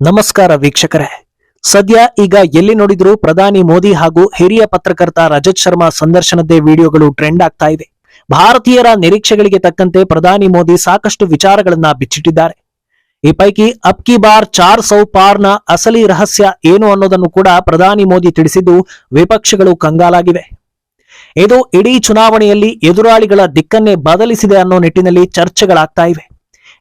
ನಮಸ್ಕಾರ ವೀಕ್ಷಕರೇ. ಸದ್ಯ ಈಗ ಎಲ್ಲಿ ನೋಡಿದ್ರು ಪ್ರಧಾನಿ ಮೋದಿ ಹಾಗೂ ಹಿರಿಯ ಪತ್ರಕರ್ತ ರಜತ್ ಶರ್ಮಾ ಸಂದರ್ಶನದ್ದೇ ವಿಡಿಯೋಗಳು ಟ್ರೆಂಡ್ ಆಗ್ತಾ ಇವೆ ಭಾರತೀಯರ ನಿರೀಕ್ಷೆಗಳಿಗೆ ತಕ್ಕಂತೆ ಪ್ರಧಾನಿ ಮೋದಿ ಸಾಕಷ್ಟು ವಿಚಾರಗಳನ್ನ ಬಿಚ್ಚಿಟ್ಟಿದ್ದಾರೆ. ಈ ಪೈಕಿ ಅಬ್ ಕಿ ಬಾರ್ ಚಾರ್ ಸೌ ಪಾರ್ನ ಅಸಲಿ ರಹಸ್ಯ ಏನು ಅನ್ನೋದನ್ನು ಕೂಡ ಪ್ರಧಾನಿ ಮೋದಿ ತಿಳಿಸಿದ್ದು ವಿಪಕ್ಷಗಳು ಕಂಗಾಲಾಗಿವೆ. ಇದು ಇಡೀ ಚುನಾವಣೆಯಲ್ಲಿ ಎದುರಾಳಿಗಳ ದಿಕ್ಕನ್ನೇ ಬದಲಿಸಿದೆ ಅನ್ನೋ ನಿಟ್ಟಿನಲ್ಲಿ ಚರ್ಚೆಗಳಾಗ್ತಾ ಇವೆ.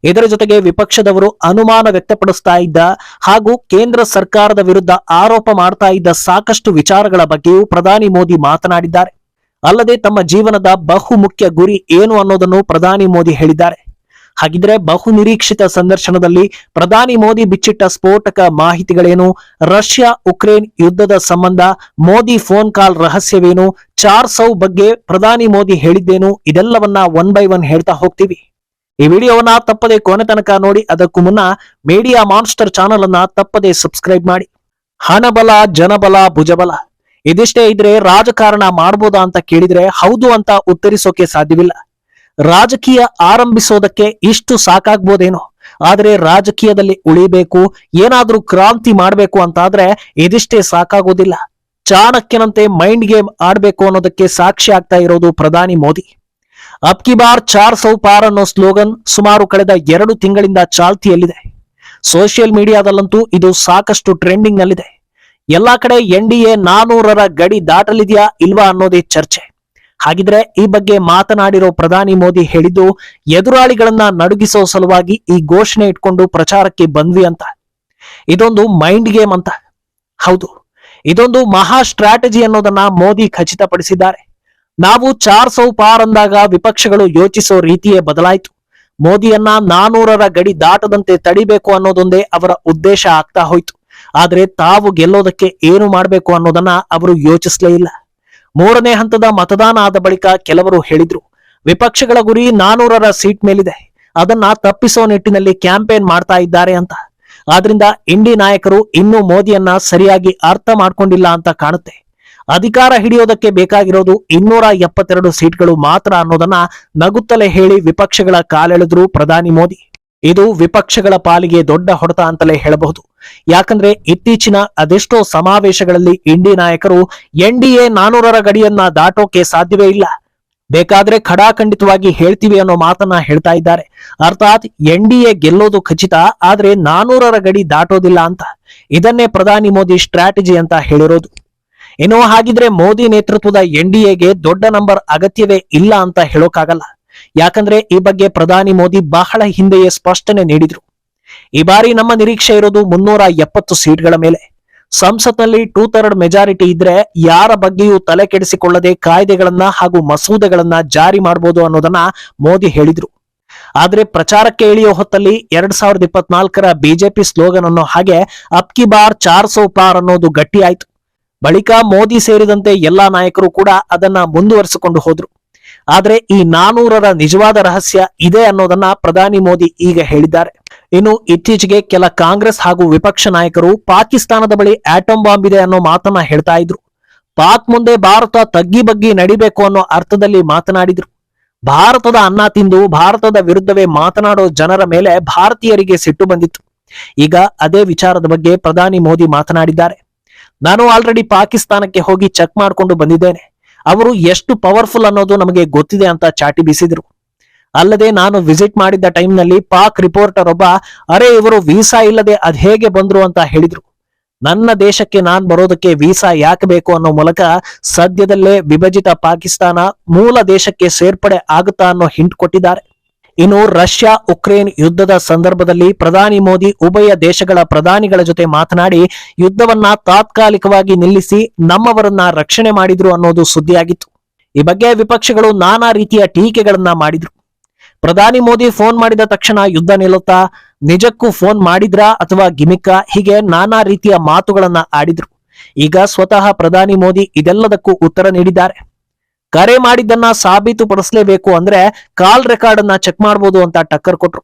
ಇದರ ಜೊತೆಗೆ ವಿಪಕ್ಷದವರು ಅನುಮಾನ ವ್ಯಕ್ತಪಡಿಸ್ತಾ ಇದ್ದ ಹಾಗೂ ಕೇಂದ್ರ ಸರ್ಕಾರದ ವಿರುದ್ಧ ಆರೋಪ ಮಾಡ್ತಾ ಇದ್ದ ಸಾಕಷ್ಟು ವಿಚಾರಗಳ ಬಗ್ಗೆಯೂ ಪ್ರಧಾನಿ ಮೋದಿ ಮಾತನಾಡಿದ್ದಾರೆ. ಅಲ್ಲದೆ ತಮ್ಮ ಜೀವನದ ಬಹು ಮುಖ್ಯ ಗುರಿ ಏನು ಅನ್ನೋದನ್ನು ಪ್ರಧಾನಿ ಮೋದಿ ಹೇಳಿದ್ದಾರೆ. ಹಾಗಿದ್ರೆ ಬಹು ನಿರೀಕ್ಷಿತ ಸಂದರ್ಶನದಲ್ಲಿ ಪ್ರಧಾನಿ ಮೋದಿ ಬಿಚ್ಚಿಟ್ಟ ಸ್ಫೋಟಕ ಮಾಹಿತಿಗಳೇನು? ರಷ್ಯಾ ಉಕ್ರೇನ್ ಯುದ್ಧದ ಸಂಬಂಧ ಮೋದಿ ಫೋನ್ ಕಾಲ್ ರಹಸ್ಯವೇನು? ಚಾರ್ ಸೌ ಬಗ್ಗೆ ಪ್ರಧಾನಿ ಮೋದಿ ಹೇಳಿದ್ದೇನು? ಇದೆಲ್ಲವನ್ನ ಒನ್ ಬೈ ಒನ್ ಹೇಳ್ತಾ ಹೋಗ್ತೀವಿ. ಈ ವಿಡಿಯೋವನ್ನ ತಪ್ಪದೆ ಕೊನೆ ತನಕ ನೋಡಿ, ಅದಕ್ಕೂ ಮುನ್ನ ಮೀಡಿಯಾ ಮಾನ್ಸ್ಟರ್ ಚಾನಲ್ ಅನ್ನ ತಪ್ಪದೆ ಸಬ್ಸ್ಕ್ರೈಬ್ ಮಾಡಿ. ಹಣಬಲ, ಜನಬಲ, ಭುಜಬಲ, ಇದಿಷ್ಟೇ ಇದ್ರೆ ರಾಜಕಾರಣ ಮಾಡ್ಬೋದಾ ಅಂತ ಕೇಳಿದ್ರೆ ಹೌದು ಅಂತ ಉತ್ತರಿಸೋಕೆ ಸಾಧ್ಯವಿಲ್ಲ. ರಾಜಕೀಯ ಆರಂಭಿಸೋದಕ್ಕೆ ಇಷ್ಟು ಸಾಕಾಗ್ಬೋದೇನೋ. ಆದ್ರೆ ರಾಜಕೀಯದಲ್ಲಿ ಉಳಿಬೇಕು, ಏನಾದ್ರೂ ಕ್ರಾಂತಿ ಮಾಡ್ಬೇಕು ಅಂತಾದ್ರೆ ಇದಿಷ್ಟೇ ಸಾಕಾಗೋದಿಲ್ಲ. ಚಾಣಕ್ಯನಂತೆ ಮೈಂಡ್ ಗೇಮ್ ಆಡ್ಬೇಕು ಅನ್ನೋದಕ್ಕೆ ಸಾಕ್ಷಿ ಆಗ್ತಾ ಇರೋದು ಪ್ರಧಾನಿ ಮೋದಿ. ಅಬ್ ಕಿ ಬಾರ್ ಚಾರ್ ಸೌ ಪಾರ್ ಅನ್ನೋ ಸ್ಲೋಗನ್ ಸುಮಾರು ಕಳೆದ ಎರಡು ತಿಂಗಳಿಂದ ಚಾಲ್ತಿಯಲ್ಲಿದೆ. ಸೋಷಿಯಲ್ ಮೀಡಿಯಾದಲ್ಲಂತೂ ಇದು ಸಾಕಷ್ಟು ಟ್ರೆಂಡಿಂಗ್ ನಲ್ಲಿದೆ ಎಲ್ಲಾ ಕಡೆ ಎನ್ ಡಿ ಎ ನಾನೂರರ ಗಡಿ ದಾಟಲಿದೆಯಾ ಇಲ್ವಾ ಅನ್ನೋದೇ ಚರ್ಚೆ. ಹಾಗಿದ್ರೆ ಈ ಬಗ್ಗೆ ಮಾತನಾಡಿರೋ ಪ್ರಧಾನಿ ಮೋದಿ ಹೇಳಿದ್ದು, ಎದುರಾಳಿಗಳನ್ನ ನಡುಗಿಸೋ ಸಲುವಾಗಿ ಈ ಘೋಷಣೆ ಇಟ್ಕೊಂಡು ಪ್ರಚಾರಕ್ಕೆ ಬಂದ್ವಿ ಅಂತ. ಇದೊಂದು ಮೈಂಡ್ ಗೇಮ್ ಅಂತ. ಹೌದು, ಇದೊಂದು ಮಹಾ ಸ್ಟ್ರಾಟಜಿ ಅನ್ನೋದನ್ನ ಮೋದಿ ಖಚಿತಪಡಿಸಿದ್ದಾರೆ. ನಾವು ಚಾರ್ ಸೌ ಪಾರ್ ಅಂದಾಗ ವಿಪಕ್ಷಗಳು ಯೋಚಿಸೋ ರೀತಿಯೇ ಬದಲಾಯಿತು. ಮೋದಿಯನ್ನ ನಾನೂರರ ಗಡಿ ದಾಟದಂತೆ ತಡಿಬೇಕು ಅನ್ನೋದೊಂದೇ ಅವರ ಉದ್ದೇಶ ಆಗ್ತಾ ಹೋಯ್ತು. ಆದ್ರೆ ತಾವು ಗೆಲ್ಲೋದಕ್ಕೆ ಏನು ಮಾಡಬೇಕು ಅನ್ನೋದನ್ನ ಅವರು ಯೋಚಿಸಲೇ ಇಲ್ಲ. ಮೂರನೇ ಹಂತದ ಮತದಾನ ಆದ ಬಳಿಕ ಕೆಲವರು ಹೇಳಿದ್ರು, ವಿಪಕ್ಷಗಳ ಗುರಿ ನಾನೂರರ ಸೀಟ್ ಮೇಲಿದೆ. ಅದನ್ನ ತಪ್ಪಿಸೋ ನಿಟ್ಟಿನಲ್ಲಿ ಕ್ಯಾಂಪೇನ್ ಮಾಡ್ತಾ ಇದ್ದಾರೆ ಅಂತ. ಆದ್ರಿಂದ ಇಂಡಿ ನಾಯಕರು ಇನ್ನೂ ಮೋದಿಯನ್ನ ಸರಿಯಾಗಿ ಅರ್ಥ ಮಾಡ್ಕೊಂಡಿಲ್ಲ ಅಂತ ಕಾಣುತ್ತೆ. ಅಧಿಕಾರ ಹಿಡಿಯೋದಕ್ಕೆ ಬೇಕಾಗಿರೋದು ಇನ್ನೂರ ಎಪ್ಪತ್ತೆರಡು ಸೀಟ್ಗಳು ಮಾತ್ರ ಅನ್ನೋದನ್ನ ನಗುತ್ತಲೇ ಹೇಳಿ ವಿಪಕ್ಷಗಳ ಕಾಲೆಳೆದ್ರು ಪ್ರಧಾನಿ ಮೋದಿ. ಇದು ವಿಪಕ್ಷಗಳ ಪಾಲಿಗೆ ದೊಡ್ಡ ಹೊಡೆತ ಅಂತಲೇ ಹೇಳಬಹುದು. ಯಾಕಂದ್ರೆ ಇತ್ತೀಚಿನ ಅದೆಷ್ಟೋ ಸಮಾವೇಶಗಳಲ್ಲಿ ಇಂಡಿ ನಾಯಕರು ಎನ್ ಡಿ ಎ ನಾನೂರರ ಗಡಿಯನ್ನ ದಾಟೋಕೆ ಸಾಧ್ಯವೇ ಇಲ್ಲ. ಬೇಕಾದ್ರೆ ಖಡಾಖಂಡಿತವಾಗಿ ಹೇಳ್ತೀವಿ ಅನ್ನೋ ಮಾತನ್ನ ಹೇಳ್ತಾ ಇದ್ದಾರೆ. ಅರ್ಥಾತ್ ಎನ್ ಡಿ ಎ ಗೆಲ್ಲೋದು ಖಚಿತ, ಆದ್ರೆ ನಾನೂರರ ಗಡಿ ದಾಟೋದಿಲ್ಲ ಅಂತ. ಇದನ್ನೇ ಪ್ರಧಾನಿ ಮೋದಿ ಸ್ಟ್ರಾಟಜಿ ಅಂತ ಹೇಳಿರೋದು. ಇನ್ನು ಹಾಗಿದ್ರೆ ಮೋದಿ ನೇತೃತ್ವದ ಎನ್ ಡಿ ಎಗೆ ದೊಡ್ಡ ನಂಬರ್ ಅಗತ್ಯವೇ ಇಲ್ಲ ಅಂತ ಹೇಳೋಕ್ಕಾಗಲ್ಲ ಯಾಕಂದ್ರೆ ಈ ಬಗ್ಗೆ ಪ್ರಧಾನಿ ಮೋದಿ ಬಹಳ ಹಿಂದೆಯೇ ಸ್ಪಷ್ಟನೆ ನೀಡಿದ್ರು. ಈ ಬಾರಿ ನಮ್ಮ ನಿರೀಕ್ಷೆ ಇರೋದು ಮುನ್ನೂರ ಎಪ್ಪತ್ತು ಸೀಟ್ಗಳ ಮೇಲೆ. ಸಂಸತ್ನಲ್ಲಿ ಟೂ ಥರ್ಡ್ ಮೆಜಾರಿಟಿ ಇದ್ರೆ ಯಾರ ಬಗ್ಗೆಯೂ ತಲೆ ಕೆಡಿಸಿಕೊಳ್ಳದೆ ಕಾಯ್ದೆಗಳನ್ನ ಹಾಗೂ ಮಸೂದೆಗಳನ್ನ ಜಾರಿ ಮಾಡಬಹುದು ಅನ್ನೋದನ್ನ ಮೋದಿ ಹೇಳಿದ್ರು. ಆದ್ರೆ ಪ್ರಚಾರಕ್ಕೆ ಇಳಿಯೋ ಹೊತ್ತಲ್ಲಿ ಎರಡ್ ಸಾವಿರದ ಇಪ್ಪತ್ನಾಲ್ಕರ ಬಿಜೆಪಿ ಸ್ಲೋಗನ್ ಅನ್ನೋ ಹಾಗೆ ಅಪ್ಕಿ ಬಾರ್ ಚಾರ್ ಸೋ ಪಾರ್ ಅನ್ನೋದು ಗಟ್ಟಿಯಾಯ್ತು ಬಳಿಕ ಮೋದಿ ಸೇರಿದಂತೆ ಎಲ್ಲಾ ನಾಯಕರು ಕೂಡ ಅದನ್ನ ಮುಂದುವರಿಸಿಕೊಂಡು ಹೋದ್ರು. ಆದ್ರೆ ಈ ನಾನೂರರ ನಿಜವಾದ ರಹಸ್ಯ ಇದೆ ಅನ್ನೋದನ್ನ ಪ್ರಧಾನಿ ಮೋದಿ ಈಗ ಹೇಳಿದ್ದಾರೆ. ಇನ್ನು ಇತ್ತೀಚೆಗೆ ಕೆಲ ಕಾಂಗ್ರೆಸ್ ಹಾಗೂ ವಿಪಕ್ಷ ನಾಯಕರು ಪಾಕಿಸ್ತಾನದ ಬಳಿ ಆಟಂ ಬಾಂಬ್ ಇದೆ ಅನ್ನೋ ಮಾತನ್ನ ಹೇಳ್ತಾ ಇದ್ರು. ಪಾಕ್ ಮುಂದೆ ಭಾರತ ತಗ್ಗಿ ಬಗ್ಗಿ ನಡಿಬೇಕು ಅನ್ನೋ ಅರ್ಥದಲ್ಲಿ ಮಾತನಾಡಿದ್ರು. ಭಾರತದ ಅನ್ನ ತಿಂದು ಭಾರತದ ವಿರುದ್ಧವೇ ಮಾತನಾಡೋ ಜನರ ಮೇಲೆ ಭಾರತೀಯರಿಗೆ ಸಿಟ್ಟು ಬಂದಿತ್ತು. ಈಗ ಅದೇ ವಿಚಾರದ ಬಗ್ಗೆ ಪ್ರಧಾನಿ ಮೋದಿ ಮಾತನಾಡಿದ್ದಾರೆ. ನಾನು ಆಲ್ರೆಡಿ ಪಾಕಿಸ್ತಾನಕ್ಕೆ ಹೋಗಿ ಚೆಕ್ ಮಾಡ್ಕೊಂಡು ಬಂದಿದ್ದೇನೆ. ಅವರು ಎಷ್ಟು ಪವರ್ಫುಲ್ ಅನ್ನೋದು ನಮಗೆ ಗೊತ್ತಿದೆ ಅಂತ ಚಾಟಿ ಬೀಸಿದ್ರು. ಅಲ್ಲದೆ ನಾನು ವಿಸಿಟ್ ಮಾಡಿದ್ದ ಟೈಮ್ನಲ್ಲಿ ಪಾಕ್ ರಿಪೋರ್ಟರ್ ಒಬ್ಬ, ಅರೆ, ಇವರು ವೀಸಾ ಇಲ್ಲದೆ ಅದ್ ಹೇಗೆ ಬಂದ್ರು? ಅಂತ ಹೇಳಿದ್ರು. ನನ್ನ ದೇಶಕ್ಕೆ ನಾನ್ ಬರೋದಕ್ಕೆ ವೀಸಾ ಯಾಕೆ ಬೇಕು ಅನ್ನೋ ಮೂಲಕ ಸದ್ಯದಲ್ಲೇ ವಿಭಜಿತ ಪಾಕಿಸ್ತಾನ ಮೂಲ ದೇಶಕ್ಕೆ ಸೇರ್ಪಡೆ ಆಗುತ್ತಾ ಅನ್ನೋ ಹಿಂಟ್ ಕೊಟ್ಟಿದ್ದಾರೆ. ಇನ್ನು ರಷ್ಯಾ ಉಕ್ರೇನ್ ಯುದ್ಧದ ಸಂದರ್ಭದಲ್ಲಿ ಪ್ರಧಾನಿ ಮೋದಿ ಉಭಯ ದೇಶಗಳ ಪ್ರಧಾನಿಗಳ ಜೊತೆ ಮಾತನಾಡಿ ಯುದ್ಧವನ್ನ ತಾತ್ಕಾಲಿಕವಾಗಿ ನಿಲ್ಲಿಸಿ ನಮ್ಮವರನ್ನ ರಕ್ಷಣೆ ಮಾಡಿದ್ರು ಅನ್ನೋದು ಸುದ್ದಿಯಾಗಿತ್ತು. ಈ ಬಗ್ಗೆ ವಿಪಕ್ಷಗಳು ನಾನಾ ರೀತಿಯ ಟೀಕೆಗಳನ್ನ ಮಾಡಿದ್ರು. ಪ್ರಧಾನಿ ಮೋದಿ ಫೋನ್ ಮಾಡಿದ ತಕ್ಷಣ ಯುದ್ಧ ನಿಲ್ಲುತ್ತಾ ನಿಜಕ್ಕೂ ಫೋನ್ ಮಾಡಿದ್ರಾ ಅಥವಾ ಗಿಮಿಕ್ಕ ಹೀಗೆ ನಾನಾ ರೀತಿಯ ಮಾತುಗಳನ್ನ ಆಡಿದ್ರು. ಈಗ ಸ್ವತಃ ಪ್ರಧಾನಿ ಮೋದಿ ಇದೆಲ್ಲದಕ್ಕೂ ಉತ್ತರ ನೀಡಿದ್ದಾರೆ. ಕರೆ ಮಾಡಿದ್ದನ್ನ ಸಾಬೀತುಪಡಿಸಲೇಬೇಕು ಅಂದ್ರೆ ಕಾಲ್ ರೆಕಾರ್ಡ್ ಅನ್ನ ಚೆಕ್ ಮಾಡಬಹುದು ಅಂತ ಟಕ್ಕರ್ ಕೊಟ್ರು.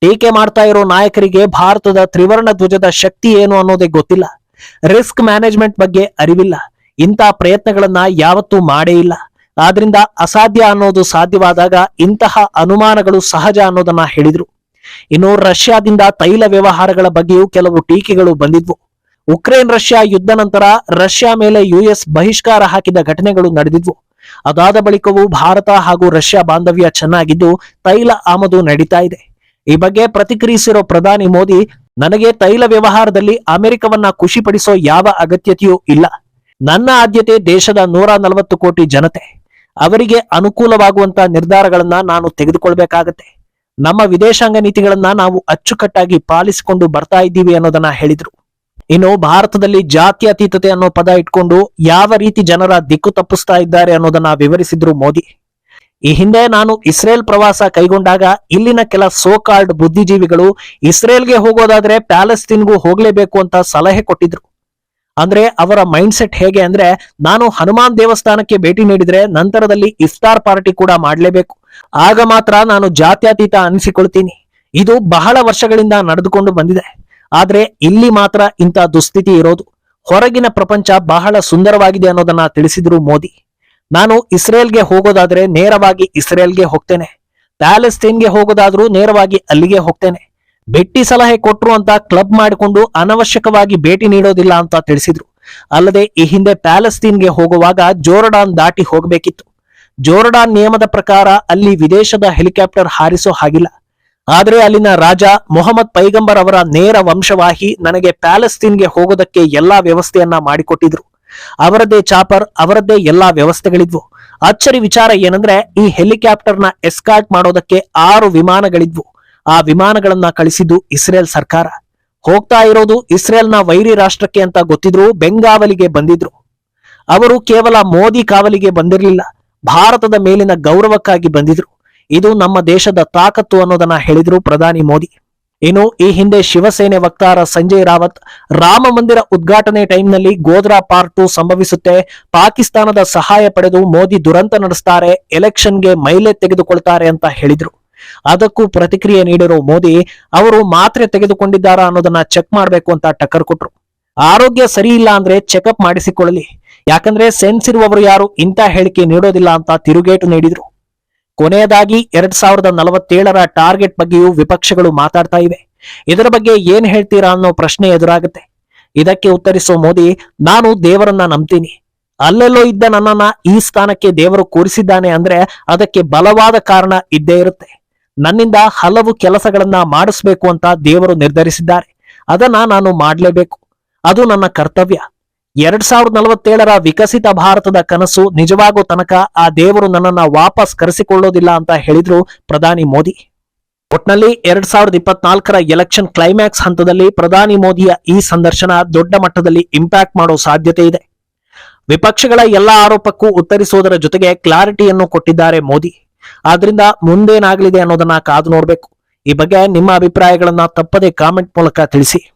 ಟೀಕೆ ಮಾಡ್ತಾ ಇರೋ ನಾಯಕರಿಗೆ ಭಾರತದ ತ್ರಿವರ್ಣ ಧ್ವಜದ ಶಕ್ತಿ ಏನು ಅನ್ನೋದೇ ಗೊತ್ತಿಲ್ಲ. ರಿಸ್ಕ್ ಮ್ಯಾನೇಜ್ಮೆಂಟ್ ಬಗ್ಗೆ ಅರಿವಿಲ್ಲ. ಇಂಥ ಪ್ರಯತ್ನಗಳನ್ನ ಯಾವತ್ತೂ ಮಾಡೇ ಇಲ್ಲ. ಆದ್ರಿಂದ ಅಸಾಧ್ಯ ಅನ್ನೋದು ಸಾಧ್ಯವಾದಾಗ ಇಂತಹ ಅನುಮಾನಗಳು ಸಹಜ ಅನ್ನೋದನ್ನ ಹೇಳಿದ್ರು. ಇನ್ನು ರಷ್ಯಾದಿಂದ ತೈಲ ವ್ಯವಹಾರಗಳ ಬಗ್ಗೆಯೂ ಕೆಲವು ಟೀಕೆಗಳು ಬಂದಿದ್ವು. ಉಕ್ರೇನ್ ರಷ್ಯಾ ಯುದ್ಧ ನಂತರ ರಷ್ಯಾ ಮೇಲೆ ಯುಎಸ್ ಬಹಿಷ್ಕಾರ ಹಾಕಿದ ಘಟನೆಗಳು ನಡೆದಿದ್ವು. ಅದಾದ ಬಳಿಕವೂ ಭಾರತ ಹಾಗೂ ರಷ್ಯಾ ಬಾಂಧವ್ಯ ಚೆನ್ನಾಗಿದ್ದು ತೈಲ ಆಮದು ನಡೀತಾ ಇದೆ. ಈ ಬಗ್ಗೆ ಪ್ರತಿಕ್ರಿಯಿಸಿರೋ ಪ್ರಧಾನಿ ಮೋದಿ, ನನಗೆ ತೈಲ ವ್ಯವಹಾರದಲ್ಲಿ ಅಮೆರಿಕವನ್ನ ಖುಷಿಪಡಿಸೋ ಯಾವ ಅಗತ್ಯತೆಯೂ ಇಲ್ಲ. ನನ್ನ ಆದ್ಯತೆ ದೇಶದ ನೂರ ನಲವತ್ತು ಕೋಟಿ ಜನತೆ. ಅವರಿಗೆ ಅನುಕೂಲವಾಗುವಂತಹ ನಿರ್ಧಾರಗಳನ್ನ ನಾನು ತೆಗೆದುಕೊಳ್ಬೇಕಾಗತ್ತೆ. ನಮ್ಮ ವಿದೇಶಾಂಗ ನೀತಿಗಳನ್ನ ನಾವು ಅಚ್ಚುಕಟ್ಟಾಗಿ ಪಾಲಿಸಿಕೊಂಡು ಬರ್ತಾ ಇದ್ದೀವಿ ಅನ್ನೋದನ್ನ ಹೇಳಿದ್ರು. ಇನ್ನು ಭಾರತದಲ್ಲಿ ಜಾತ್ಯತೀತತೆ ಅನ್ನೋ ಪದ ಇಟ್ಕೊಂಡು ಯಾವ ರೀತಿ ಜನರ ದಿಕ್ಕು ತಪ್ಪಿಸ್ತಾ ಇದ್ದಾರೆ ಅನ್ನೋದನ್ನ ವಿವರಿಸಿದ್ರು ಮೋದಿ. ಈ ಹಿಂದೆ ನಾನು ಇಸ್ರೇಲ್ ಪ್ರವಾಸ ಕೈಗೊಂಡಾಗ ಇಲ್ಲಿನ ಕೆಲ ಸೋಕಾರ್ಡ್ ಬುದ್ಧಿಜೀವಿಗಳು ಇಸ್ರೇಲ್ಗೆ ಹೋಗೋದಾದ್ರೆ ಪ್ಯಾಲೆಸ್ತೀನ್ಗೂ ಹೋಗ್ಲೇಬೇಕು ಅಂತ ಸಲಹೆ ಕೊಟ್ಟಿದ್ರು. ಅಂದ್ರೆ ಅವರ ಮೈಂಡ್ ಸೆಟ್ ಹೇಗೆ ಅಂದ್ರೆ ನಾನು ಹನುಮಾನ್ ದೇವಸ್ಥಾನಕ್ಕೆ ಭೇಟಿ ನೀಡಿದ್ರೆ ನಂತರದಲ್ಲಿ ಇಫ್ತಾರ್ ಪಾರ್ಟಿ ಕೂಡ ಮಾಡಲೇಬೇಕು. ಆಗ ಮಾತ್ರ ನಾನು ಜಾತ್ಯತೀತ ಅನಿಸಿಕೊಳ್ತೀನಿ. ಇದು ಬಹಳ ವರ್ಷಗಳಿಂದ ನಡೆದುಕೊಂಡು ಬಂದಿದೆ. ಆದ್ರೆ ಇಲ್ಲಿ ಮಾತ್ರ ಇಂಥ ದುಸ್ಥಿತಿ ಇರೋದು. ಹೊರಗಿನ ಪ್ರಪಂಚ ಬಹಳ ಸುಂದರವಾಗಿದೆ ಅನ್ನೋದನ್ನ ತಿಳಿಸಿದ್ರು ಮೋದಿ. ನಾನು ಇಸ್ರೇಲ್ಗೆ ಹೋಗೋದಾದ್ರೆ ನೇರವಾಗಿ ಇಸ್ರೇಲ್ಗೆ ಹೋಗ್ತೇನೆ. ಪ್ಯಾಲೆಸ್ತೀನ್ಗೆ ಹೋಗೋದಾದ್ರೂ ನೇರವಾಗಿ ಅಲ್ಲಿಗೆ ಹೋಗ್ತೇನೆ. ಭೇಟಿ ಸಲಹೆ ಕೊಟ್ರು ಅಂತ ಕ್ಲಬ್ ಮಾಡಿಕೊಂಡು ಅನವಶ್ಯಕವಾಗಿ ಭೇಟಿ ನೀಡೋದಿಲ್ಲ ಅಂತ ತಿಳಿಸಿದ್ರು. ಅಲ್ಲದೆ ಈ ಹಿಂದೆ ಪ್ಯಾಲೆಸ್ತೀನ್ಗೆ ಹೋಗುವಾಗ ಜೋರ್ಡಾನ್ ದಾಟಿ ಹೋಗಬೇಕಿತ್ತು. ಜೋರ್ಡಾನ್ ನಿಯಮದ ಪ್ರಕಾರ ಅಲ್ಲಿ ವಿದೇಶದ ಹೆಲಿಕಾಪ್ಟರ್ ಹಾರಿಸೋ ಹಾಗಿಲ್ಲ. ಆದ್ರೆ ಅಲ್ಲಿನ ರಾಜ ಮೊಹಮ್ಮದ್ ಪೈಗಂಬರ್ ಅವರ ನೇರ ವಂಶವಾಹಿ ನನಗೆ ಪ್ಯಾಲೆಸ್ತೀನ್ಗೆ ಹೋಗೋದಕ್ಕೆ ಎಲ್ಲಾ ವ್ಯವಸ್ಥೆಯನ್ನ ಮಾಡಿಕೊಟ್ಟಿದ್ರು. ಅವರದ್ದೇ ಚಾಪರ್, ಅವರದ್ದೇ ಎಲ್ಲಾ ವ್ಯವಸ್ಥೆಗಳಿದ್ವು. ಅಚ್ಚರಿ ವಿಚಾರ ಏನಂದ್ರೆ ಈ ಹೆಲಿಕಾಪ್ಟರ್ನ ಎಸ್ಕಾರ್ಟ್ ಮಾಡೋದಕ್ಕೆ ಆರು ವಿಮಾನಗಳಿದ್ವು. ಆ ವಿಮಾನಗಳನ್ನ ಕಳಿಸಿದ್ದು ಇಸ್ರೇಲ್ ಸರ್ಕಾರ. ಹೋಗ್ತಾ ಇರೋದು ಇಸ್ರೇಲ್ನ ವೈರಿ ರಾಷ್ಟ್ರಕ್ಕೆ ಅಂತ ಗೊತ್ತಿದ್ರು ಬೆಂಗಾವಲಿಗೆ ಬಂದಿದ್ರು. ಅವರು ಕೇವಲ ಮೋದಿ ಕಾವಲಿಗೆ ಬಂದಿರಲಿಲ್ಲ, ಭಾರತದ ಮೇಲಿನ ಗೌರವಕ್ಕಾಗಿ ಬಂದಿದ್ರು. ಇದು ನಮ್ಮ ದೇಶದ ತಾಕತ್ತು ಅನ್ನೋದನ್ನ ಹೇಳಿದ್ರು ಪ್ರಧಾನಿ ಮೋದಿ. ಇನ್ನು ಈ ಹಿಂದೆ ಶಿವಸೇನೆ ವಕ್ತಾರ ಸಂಜಯ್ ರಾವತ್ ರಾಮ ಮಂದಿರ ಉದ್ಘಾಟನೆ ಟೈಮ್ನಲ್ಲಿ ಗೋದ್ರಾ ಪಾರ್ಟ್ ಟು ಸಂಭವಿಸುತ್ತೆ. ಪಾಕಿಸ್ತಾನದ ಸಹಾಯ ಪಡೆದು ಮೋದಿ ದುರಂತ ನಡೆಸ್ತಾರೆ ಎಲೆಕ್ಷನ್ಗೆ ಮೈಲೆ ತೆಗೆದುಕೊಳ್ತಾರೆ ಅಂತ ಹೇಳಿದ್ರು. ಅದಕ್ಕೂ ಪ್ರತಿಕ್ರಿಯೆ ನೀಡಿರೋ ಮೋದಿ, ಅವರು ಮಾತ್ರೆ ತೆಗೆದುಕೊಂಡಿದ್ದಾರಾ ಅನ್ನೋದನ್ನ ಚೆಕ್ ಮಾಡಬೇಕು ಅಂತ ಟಕ್ಕರ್ ಕೊಟ್ರು. ಆರೋಗ್ಯ ಸರಿ ಇಲ್ಲ ಅಂದ್ರೆ ಚೆಕಪ್ ಮಾಡಿಸಿಕೊಳ್ಳಲಿ. ಯಾಕಂದ್ರೆ ಸೆನ್ಸ್ ಇರುವವರು ಯಾರು ಇಂಥ ಹೇಳಿಕೆ ನೀಡೋದಿಲ್ಲ ಅಂತ ತಿರುಗೇಟು ನೀಡಿದ್ರು. ಕೊನೆಯದಾಗಿ ಎರಡ್ ಸಾವಿರದ ನಲವತ್ತೇಳರ ಟಾರ್ಗೆಟ್ ಬಗ್ಗೆಯೂ ವಿಪಕ್ಷಗಳು ಮಾತಾಡ್ತಾ ಇವೆ. ಇದರ ಬಗ್ಗೆ ಏನ್ ಹೇಳ್ತೀರಾ ಅನ್ನೋ ಪ್ರಶ್ನೆ ಎದುರಾಗುತ್ತೆ. ಇದಕ್ಕೆ ಉತ್ತರಿಸೋ ಮೋದಿ, ನಾನು ದೇವರನ್ನ ನಂಬ್ತೀನಿ. ಅಲ್ಲೆಲ್ಲೋ ಇದ್ದ ನನ್ನನ್ನ ಈ ಸ್ಥಾನಕ್ಕೆ ದೇವರು ಕೂರಿಸಿದ್ದಾನೆ ಅಂದ್ರೆ ಅದಕ್ಕೆ ಬಲವಾದ ಕಾರಣ ಇದ್ದೇ ಇರುತ್ತೆ. ನನ್ನಿಂದ ಹಲವು ಕೆಲಸಗಳನ್ನ ಮಾಡಿಸ್ಬೇಕು ಅಂತ ದೇವರು ನಿರ್ಧರಿಸಿದ್ದಾರೆ. ಅದನ್ನ ನಾನು ಮಾಡಲೇಬೇಕು. ಅದು ನನ್ನ ಕರ್ತವ್ಯ. ಎರಡ್ ಸಾವಿರದ ನಲವತ್ತೇಳರ ವಿಕಸಿತ ಭಾರತದ ಕನಸು ನಿಜವಾಗೋ ತನಕ ಆ ದೇವರು ನನ್ನನ್ನ ವಾಪಸ್ ಕರೆಸಿಕೊಳ್ಳೋದಿಲ್ಲ ಅಂತ ಹೇಳಿದ್ರು ಪ್ರಧಾನಿ ಮೋದಿ. ಒಟ್ನಲ್ಲಿ ಎರಡ್ ಸಾವಿರದ ಇಪ್ಪತ್ನಾಲ್ಕರ ಎಲೆಕ್ಷನ್ ಕ್ಲೈಮ್ಯಾಕ್ಸ್ ಹಂತದಲ್ಲಿ ಪ್ರಧಾನಿ ಮೋದಿಯ ಈ ಸಂದರ್ಶನ ದೊಡ್ಡ ಮಟ್ಟದಲ್ಲಿ ಇಂಪ್ಯಾಕ್ಟ್ ಮಾಡೋ ಸಾಧ್ಯತೆ ಇದೆ. ವಿಪಕ್ಷಗಳ ಎಲ್ಲಾ ಆರೋಪಕ್ಕೂ ಉತ್ತರಿಸುವುದರ ಜೊತೆಗೆ ಕ್ಲಾರಿಟಿಯನ್ನು ಕೊಟ್ಟಿದ್ದಾರೆ ಮೋದಿ. ಆದ್ರಿಂದ ಮುಂದೇನಾಗಲಿದೆ ಅನ್ನೋದನ್ನ ಕಾದು ನೋಡಬೇಕು. ಈ ಬಗ್ಗೆ ನಿಮ್ಮ ಅಭಿಪ್ರಾಯಗಳನ್ನ ತಪ್ಪದೆ ಕಾಮೆಂಟ್ ಮೂಲಕ ತಿಳಿಸಿ.